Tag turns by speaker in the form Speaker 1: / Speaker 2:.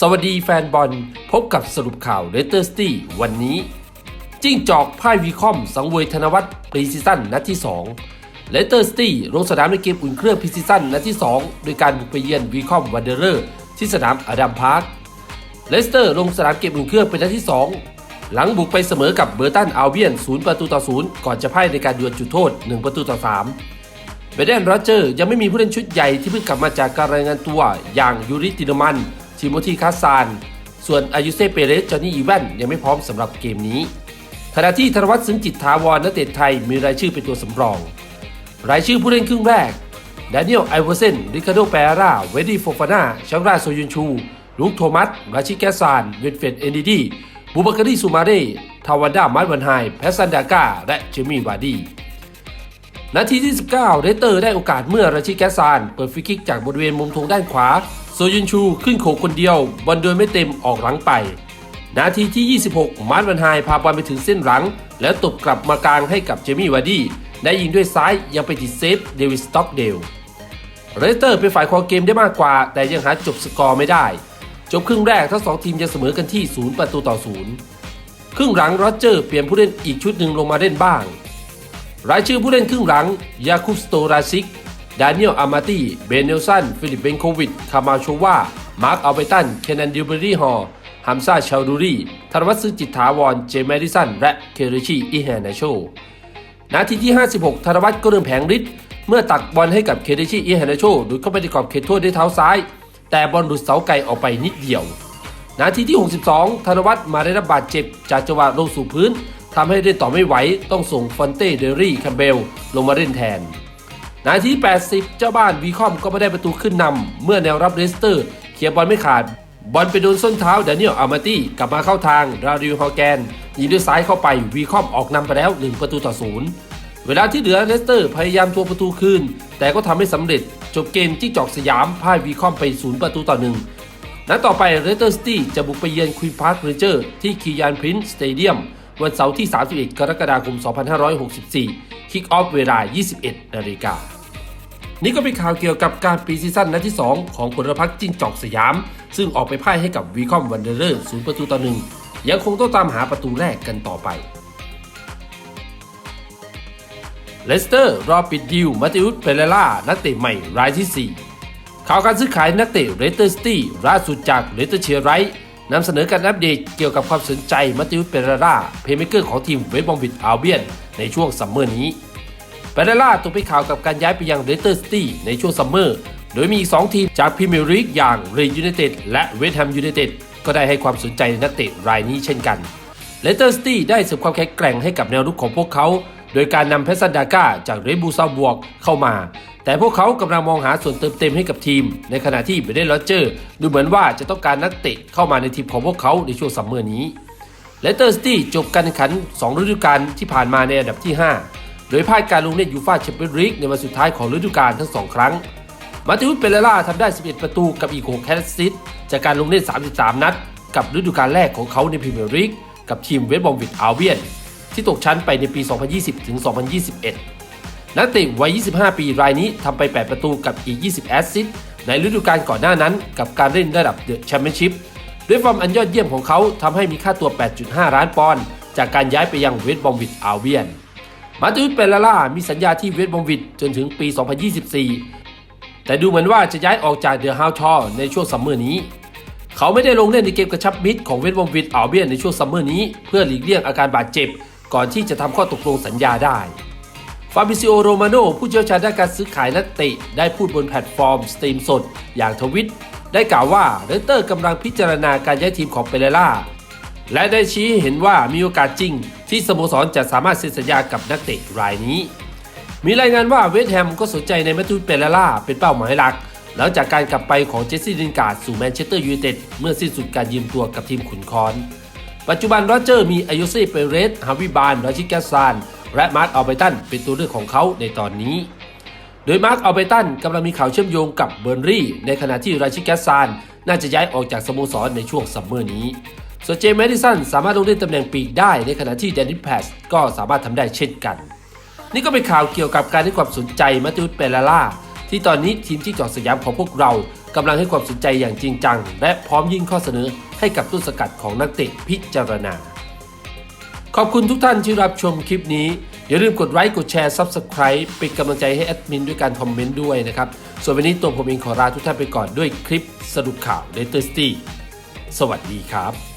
Speaker 1: สวัสดีแฟนบอล พบกับสรุปข่าวเลสเตอร์สตี้วันนี้ จิ้งจอกพ่ายวีคอม สังเวยธนวัฒน์ปรีซีซั่นนัดที่ 2 เลสเตอร์สตี้ลงสนามในเกมอุ่นเครื่องพรีซีซั่นนัดที่ 2 โดยการบุกไปเยือนวีคอมวันเดอร์เลอร์ที่สนามอดัมพาร์คเลสเตอร์ลงสนามเกมอุ่นเครื่องเป็นนัดที่ 2 หลังบุกไปเสมอกับเบอร์ตันอัลเบียน 0 ประตูต่อ 0 ก่อนจะพ่ายในการดวลจุดโทษ 1 ประตูต่อ 3เบเดนโรเจอร์ยังไม่มีผู้เล่นชุดใหญ่ที่เพิ่งกลับมาจากการรายงานตัวอย่างยูริตินมัน ทิโมธีคาซาน ส่วนอายุเซเปเรสจอห์นี่อีแวนยังไม่พร้อมสำหรับเกมนี้ ขณะที่ธนวัฒน์ซึ้งจิตถาวรนักเตะไทยมีรายชื่อเป็นตัวสำรอง รายชื่อผู้เล่นครึ่งแรกด a นิเอลไอเวอร์เซนริคาโดเปร่า เวดดี้โฟฟาน่าชังราโซยุนชู ลุกโทมัส ราชิแกซานเวนเฟดเอนดิดี บูบาการีซูมาเรทาวันดามัดวันไฮ แพสซันดาก้า และเจมี่วาร์ดี นาทีที่ 19 เรเตอร์ได้โอกาสเมื่อราชิแกซาน เปิดฟรีคิกจากบริเวณมุมธงด้านขวา โซยุนชูขึ้นโขกคนเดียวบอลโดยไม่เต็มออกหลังไป นาทีที่ 26 มาร์ตวันไฮพาบอลไปถึงเส้นหลัง แล้วตบกลับมากลางให้กับเจมี่วาร์ดี้ได้ยิงด้วยซ้ายยังไปติดเซฟเดวิสต็อกเดลเรเตอร์เป็นฝ่ายครองเกมได้มากกว่า แต่ยังหาจบสกอร์ไม่ได้ จบครึ่งแรกทั้งสองทีมยังเสมอกันที่ 0 ประตูต่อ 0 ครึ่งหลังโรเจอร์เปลี่ยนผู้เล่นอีกชุดหนึ่งลงมาเล่นบ้าง รายชื่อผู้เล่นครึ่งหลังยาคุปสโตราซิก ดานิเอลอามาตีเบนเนลสัน ฟิลิปเบนโควิด คามาโชวา มาร์คอัลเบตัน เคนนันดิวเบอรี่ฮอร์ฮัมซาชาดูรีธนวัฒน์ซื้อจิตถาวร เจมแมดิสัน และเคเรชิอิแฮนาโช นาทีที่ 56 ธนวัฒน์ก็เริ่มแผงฤทธิ์เมื่อตักบอลให้กับเคเดชิอิฮนาโชหลุดเข้าไปในกรอบเขตโทษด้วยเท้าซ้าย แต่บอลหลุดเสาไกลออกไปนิดเดียว นาทีที่ 62 ธนวัฒน์มาได้รับบาดเจ็บจากจังหวะลงสู่พื้นทำให้เล่นต่อไม่ไหว ต้องส่งฟอนเต้เดรี่คัมเบลลงมาเล่นแทน นาที 80 เจ้าบ้านวีคอมก็ไม่ได้ประตูขึ้นนำเมื่อแนวรับเลสเตอร์เคลียร์บอลไม่ขาด บอลไปโดนส้นเท้าเดนิเอลอามาตี้กลับมาเข้าทางราดิโอฮอแกนยิงด้วยซ้ายเข้าไปวีคอมออกนำไปแล้ว 1 ประตูต่อศูนย์เวลาที่เหลือเลสเตอร์พยายามทวงประตูคืน แต่ก็ทำไม่สำเร็จ จบเกมที่จอกสยามพ่ายวีคอมไป0ประตูต่อหนึ่งนัดต่อไปเลสเตอร์ซิตี้จะบุกไปเยือนควีนพาร์คเรเจอร์ที่คียานพรินซ์สเตเดียมวันเสาร์ที่ 31 กรกฎาคม 2564 คิกออฟเวลา 21 นาฬิกา นี่ก็เป็นข่าวเกี่ยวกับการปีซีซั่นนัดที่ 2 ของผลพักจิ้งจอกสยาม ซึ่งออกไปพ่ายให้กับวีคอมวันเดอร์เลอร์0ประตูต่อหนึ่งยังคงต้องตามหาประตูแรกกันต่อไปเลสเตอร์รอปิดดิวมาติอุสเปเรล่านักเตะใหม่รายที่ 4 ข่าวการซื้อขายนักเตะเรสเตอร์สตี้ล่าสุดจากเรสเตอร์เชียร์ไรท์นำเสนอการอัปเดตเกี่ยวกับความสนใจมาติอุสเปเรล่าเพย์เมเกอร์ของทีมเวสบอมบิดอัลเบียนในช่วงซัมเมอร์นี้ เปเรล่าตกเป็นข่าวกับการย้ายไปยังเรสเตอร์สตี้ในช่วงซัมเมอร์ โดยมีอีก 2 ทีมจากพรีเมียร์ลีกอย่างเรย์ยูไนเต็ดและเวสต์แฮมยูไนเต็ดก็ได้ให้ความสนใจในนักเตะรายนี้เช่นกันเลสเตอร์สตี้ได้เสริมความแข็งแกร่งให้กับแนวรุกของพวกเขา โดยการนำเพซันดาก้าจากเรดบูซาบวกเข้ามา แต่พวกเขากำลังมองหาส่วนเติมเต็มให้กับทีม ในขณะที่เบเดนโรเจอร์ ดูเหมือนว่าจะต้องการนักเตะเข้ามาในทีมของพวกเขาในช่วงซัมเมอร์นี้เลสเตอร์สตี้จบการแข่งขัน 2 ฤดูกาลที่ผ่านมาในอันดับที่ 5 โดยพ่ายการลงเล่นยูฟ่าแชมเปี้ยนลีกในวันสุดท้ายของฤดูกาลทั้ง2ครั้ง มาติอุสเปเรล่าทำได้ 11 ประตูกับอีก6แคสซิสจากการลงเล่น 33 นัด กับฤดูกาลแรกของเขาในพรีเมียร์ลีกกับทีมเวสต์บอมวิดอัลเบียน ที่ตกชั้นไปในปี 2020 ถึง 2021 นักเตะวัย 25 ปีรายนี้ทำไป 8 ประตูกับอีก 20 แอสซิสต์ในฤดูกาลก่อนหน้านั้นกับการเล่นระดับเดอะแชมเปี้ยนชิพด้วยฟอร์มอันยอดเยี่ยมของเขาทำให้มีค่าตัว 8.5 ล้านปอนด์จากการย้ายไปยังเวสต์บอมวิดอัลเบียน มาติอุสเปเรล่ามีสัญญาที่เวสต์บอมวิดจนถึงปี 2024 แต่ดูเหมือนว่าจะย้ายออกจากเดอะฮาวชอในช่วงซัมเมอร์นี้ เขาไม่ได้ลงเล่นในเกมกระชับมิตรของเวสต์บอมวิดอัลเบียนในช่วงซัมเมอร์นี้ เพื่อหลีกเลี่ยงอาการบาดเจ็บ ก่อนที่จะทำข้อตกลงสัญญาได้ฟาบิซิโอโรมาโนผู้เชี่ยวชาญด้านการซื้อขายนักเตะได้พูดบนแพลตฟอร์มสตรีมสด อย่างทวิต ได้กล่าวว่าเรสเตอร์กำลังพิจารณาการย้ายทีมของเปเรล่า และได้ชี้เห็นว่ามีโอกาสจริง ที่สโมสรจะสามารถเซ็นสัญญากับนักเตะรายนี้ มีรายงานว่าเวสต์แฮมก็สนใจในแมตตูเปเรล่าเป็นเป้าหมายหลัก หลังจากการกลับไปของเจสซี่ลินการ์ดสู่แมนเชสเตอร์ยูไนเต็ดเมื่อสิ้นสุดการยืมตัวกับทีมขุนคอนปัจจุบันโรเจอร์มีอายุซ่เปเรสฮาวิบานราชิกาซาน และมาร์คอัลเบตันเป็นตัวเลือกของเขาในตอนนี้ โดยมาร์คอัลเบตันกำลังมีข่าวเชื่อมโยงกับเบอร์นรี่ในขณะที่ราชิกาซาน น่าจะย้ายออกจากสโมสรในช่วงซัมเมอร์นี้ ส่วนเจมส์แมดิสันสามารถลงเล่นตำแหน่งปีกได้ในขณะที่แดนนิสแพสก็สามารถทำได้เช่นกัน นี่ก็เป็นข่าวเกี่ยวกับการให้ความสนใจมาติอุสเปเรล่าที่ตอนนี้ทีมที่จอดสยามของพวกเรากำลังให้ความสนใจอย่างจริงจัง และพร้อมยื่นข้อเสนอให้กับต้นสกัดของนักเตะพิจารณา ขอบคุณทุกท่านที่รับชมคลิปนี้ อย่าลืมกดไลค์กดแชร์ Subscribe เป็นกำลังใจให้แอดมินด้วยการคอมเมนต์ด้วยนะครับ ส่วนวันนี้ตัวผมเองขอลาทุกท่านไปก่อนด้วยคลิปสรุปข่าว l a t e s t y สวัสดีครับ